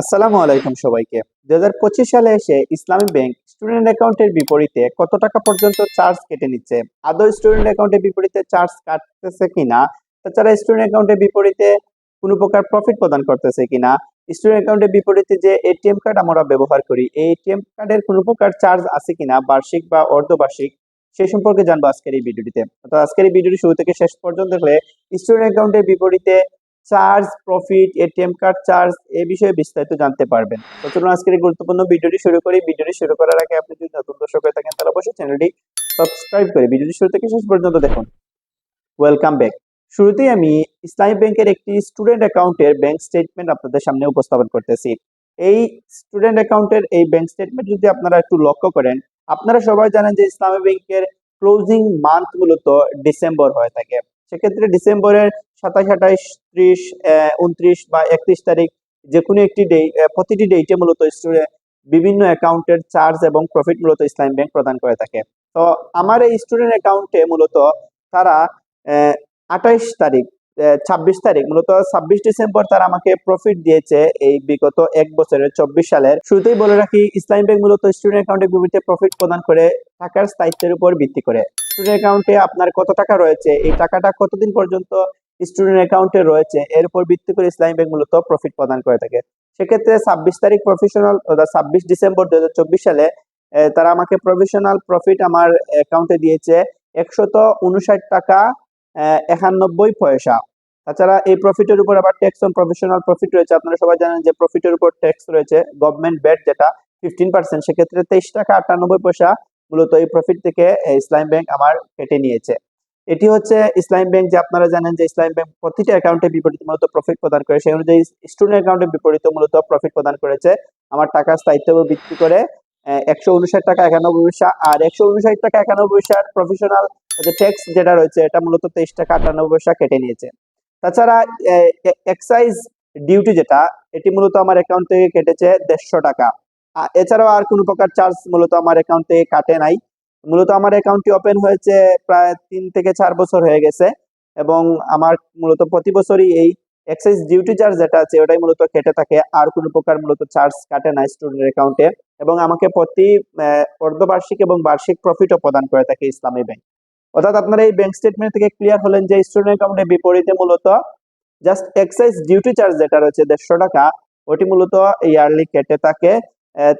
আসসালামু আলাইকুম সবাইকে। দুই হাজার পঁচিশ সালে এসে ইসলামী ব্যাংক স্টুডেন্ট অ্যাকাউন্টের বিপরীতে কত টাকা পর্যন্ত চার্জ কেটে নিচ্ছে? আদৌ স্টুডেন্ট অ্যাকাউন্টের বিপরীতে চার্জ কাটতেছে কিনা? তাছাড়া স্টুডেন্ট অ্যাকাউন্টের বিপরীতে কোনো প্রকার প্রফিট প্রদান করতেছে কিনা? স্টুডেন্ট অ্যাকাউন্টের বিপরীতে যে এটিএম কার্ড আমরা ব্যবহার করি, এই এটিএম কার্ডের কোনো প্রকার চার্জ আছে কিনা? বার্ষিক বা অর্ধবার্ষিক? সেই সম্পর্কে জানব আজকের এই ভিডিওটিতে। তো আজকের এই ভিডিওটি শুরু থেকে শেষ পর্যন্ত দেখলে স্টুডেন্ট অ্যাকাউন্টের বিপরীতে charge, profit, ATM card, charge এই বিষয়ে বিস্তারিত জানতে পারবেন। তো চলুন আজকের এই গুরুত্বপূর্ণ ভিডিওটি শুরু করি। ভিডিওটি শুরু করার আগে আপনি যদি নতুন দর্শক হয়ে থাকেন, তাহলে অবশ্যই চ্যানেলটি সাবস্ক্রাইব করে ভিডিওটি শুরু থেকে শেষ পর্যন্ত দেখুন। Welcome back. শুরুতেই আমি ইসলামী ব্যাংকের একটি স্টুডেন্ট অ্যাকাউন্টের ব্যাংক স্টেটমেন্ট আপনাদের সামনে উপস্থাপন করতেছি। এই স্টুডেন্ট অ্যাকাউন্টের এই ব্যাংক স্টেটমেন্ট যদি আপনারা একটু লক্ষ্য করেন, আপনারা সবাই জানেন যে ইসলামী ব্যাংকের ক্লোজিং মান্থ মূলত ডিসেম্বর হয়ে থাকে। সেক্ষেত্রে ডিসেম্বরের সাতাশ আঠাইশ ত্রিশ উনত্রিশ বা একত্রিশ তারিখ যে কোনো একটি ডে প্রতিটি ডেটে মূলত বিভিন্ন অ্যাকাউন্টের চার্জ এবং প্রফিট মূলত ইসলামী ব্যাংক প্রদান করে থাকে। তো আমার এই স্টুডেন্ট অ্যাকাউন্টে মূলত তারা আঠাইশ তারিখ ছাব্বিশ তারিখ, মূলত ছাব্বিশ ডিসেম্বর তারা আমাকে প্রফিট দিয়েছে এই বিগত এক বছরের চব্বিশ সালের। শুরুতেই বলে রাখি ইসলাম ব্যাংক মূলত স্টুডেন্ট অ্যাকাউন্টের বিপরীতে প্রফিট প্রদান করে, টাকার স্থায়িত্বের উপর ভিত্তি করে। স্টুডেন্ট অ্যাকাউন্টে আপনার কত টাকা রয়েছে, এই টাকাটা কতদিন পর্যন্ত স্টুডেন্ট অ্যাকাউন্টে রয়েছে, এর উপর ভিত্তি করে ইসলামী ব্যাংক মূলত প্রফিট প্রদান করে থাকে। সেক্ষেত্রে ছাব্বিশ তারিখ প্রফেশনাল ছাব্বিশ ডিসেম্বর দু হাজার চব্বিশ সালে তারা আমাকে প্রফেশনাল প্রফিট আমার অ্যাকাউন্টে দিয়েছে একশত উনষাট টাকা একানব্বই পয়সা। তাছাড়া এই প্রফিটের উপর আবার ট্যাক্স অন প্রফেশনাল প্রফিট রয়েছে। আপনারা সবাই জানেন যে প্রফিটের উপর ট্যাক্স রয়েছে গভর্নমেন্ট ব্যাট যেটা ফিফটিন পার্সেন্ট সেক্ষেত্রে তেইশ টাকা আটানব্বই পয়সা মূলত এই প্রফিট থেকে ইসলাম ব্যাংক আমার কেটে নিয়েছে। এটি হচ্ছে ইসলাম ব্যাংক যে আপনারা জানেন যে ইসলাম ব্যাংক প্রতিটা অ্যাকাউন্টে বিপরীত মূলত প্রফিট প্রদান করে। সেই অনুযায়ী স্টুডেন্ট অ্যাকাউন্টে বিপরীত মূলত প্রফিট প্রদান করেছে। আমার টাকার স্থায়িত্ব ভিত্তি করে একশো উনষাট টাকা একানব্বই পয়সা। আর একশো উনষাট টাকা একানব্বই পয়সার প্রফেশনাল যে ট্যাক্স যেটা রয়েছে, এটা মূলত তেইশ টাকা আটানব্বই পয়সা কেটে নিয়েছে। তাছাড়া এক্সাইজ ডিউটি যেটা, এটি মূলত আমার অ্যাকাউন্ট থেকে কেটেছে দেড়শো টাকা। এছাড়াও আর কোনো প্রকার চার্জ মূলত আমার অ্যাকাউন্ট কাটে নাই। মূলত আমার অ্যাকাউন্টটি ওপেন হয়েছে প্রায় তিন থেকে চার বছর হয়ে গেছে এবং আমার মূলত প্রতি বছরই এই এক্সাইজ ডিউটি চার্জ যেটা আছে, ওটাই মূলত কেটে থাকে। আর কোনো প্রকার মূলত চার্জ কাটে না স্টুডেন্ট অ্যাকাউন্টে এবং আমাকে প্রতি অর্ধবার্ষিক এবং বার্ষিক প্রফিটও প্রদান করে থাকে ইসলামী ব্যাংক অর্থাৎ আপনারা এই ব্যাংক স্টেটমেন্ট থেকে ক্লিয়ার হলেন যে স্টুডেন্ট অ্যাকাউন্টের বিপরীতে মূলত জাস্ট এক্সাইজ ডিউটি চার্জ যেটা রয়েছে দেড়শো টাকা, ওটি মূলত ইয়ারলি কেটে থাকে।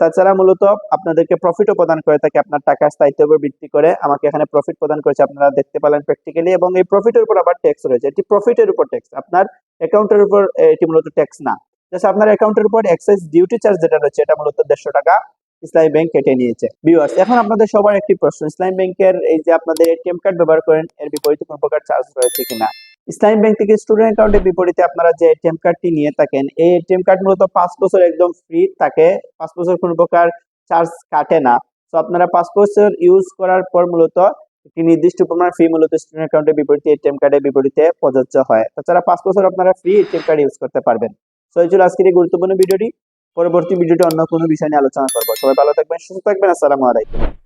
তাছাড়া মূলত আপনাদেরকে প্রফিটও প্রদান করে থাকে আপনার টাকার স্থায়িত্বের উপর ভিত্তি করে। আমাকে এখানে প্রফিট প্রদান করেছে আপনারা দেখতে পেলেন প্র্যাকটিক্যালি এবং এই প্রফিটের উপর আবার ট্যাক্স রয়েছে। এটি প্রফিটের উপর ট্যাক্স আপনার অ্যাকাউন্টের উপর এটি মূলত ট্যাক্স না। জাস্ট আপনার অ্যাকাউন্টের উপর এক্সাইজ ডিউটি চার্জ যেটা রয়েছে, এটা মূলত দেড়শো টাকা ইসলামী ব্যাংক কেটে নিয়েছে। ভিউয়ার্স এখন আপনাদের সবার একটি প্রশ্ন ইসলামী ব্যাংকের এই যে আপনাদের এটিএম কার্ড ব্যবহার করেন, এর বিপরীতে কোনো প্রকার চার্জ রয়েছে কিনা? ইসলামী ব্যাংক থেকে স্টুডেন্ট অ্যাকাউন্টের বিপরীতে আপনারা যে এটিএম কার্ডটি নিয়ে থাকেন, এই এটিএম কার্ড মূলত পাঁচ বছর একদম ফ্রি থাকে। পাঁচ বছর কোনো প্রকার চার্জ কাটে না। তো আপনারা পাঁচ বছর ইউজ করার পর মূলত একটি নির্দিষ্ট পরিমাণ ফি মূলত স্টুডেন্ট অ্যাকাউন্টের বিপরীতে এটিএম কার্ডের বিপরীতে প্রযোজ্য হয়। তাছাড়া পাঁচ বছর আপনারা ফ্রি এটিএম কার্ড ইউজ করতে পারবেন। তো এই ছিল আজকের এই গুরুত্বপূর্ণ ভিডিওটি পরবর্তী ভিডিওটি অন্য কোনো বিষয় নিয়ে আলোচনা করব। সবাই ভালো থাকবেন, সুস্থ থাকবেন। আসসালামু আলাইকুম।